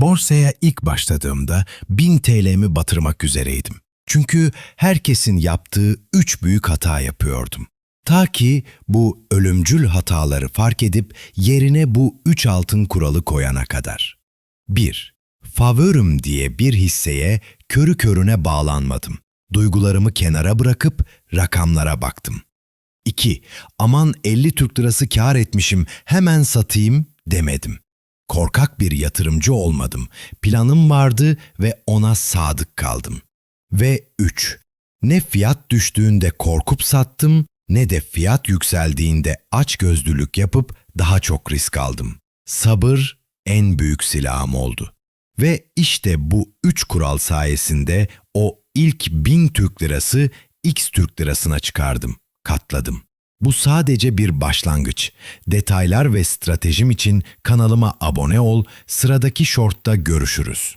Borsaya ilk başladığımda 1000 TL'mi batırmak üzereydim. Çünkü herkesin yaptığı üç büyük hata yapıyordum. Ta ki bu ölümcül hataları fark edip yerine bu üç altın kuralı koyana kadar. 1. Favörüm diye bir hisseye körü körüne bağlanmadım. Duygularımı kenara bırakıp rakamlara baktım. 2. Aman 50 Türk lirası kar etmişim hemen satayım demedim. Korkak bir yatırımcı olmadım. Planım vardı ve ona sadık kaldım. Ve 3. Ne fiyat düştüğünde korkup sattım ne de fiyat yükseldiğinde açgözlülük yapıp daha çok risk aldım. Sabır en büyük silahım oldu. Ve işte bu üç kural sayesinde o ilk bin Türk lirası X Türk lirasına çıkardım, katladım. Bu sadece bir başlangıç. Detaylar ve stratejim için kanalıma abone ol, sıradaki shortta görüşürüz.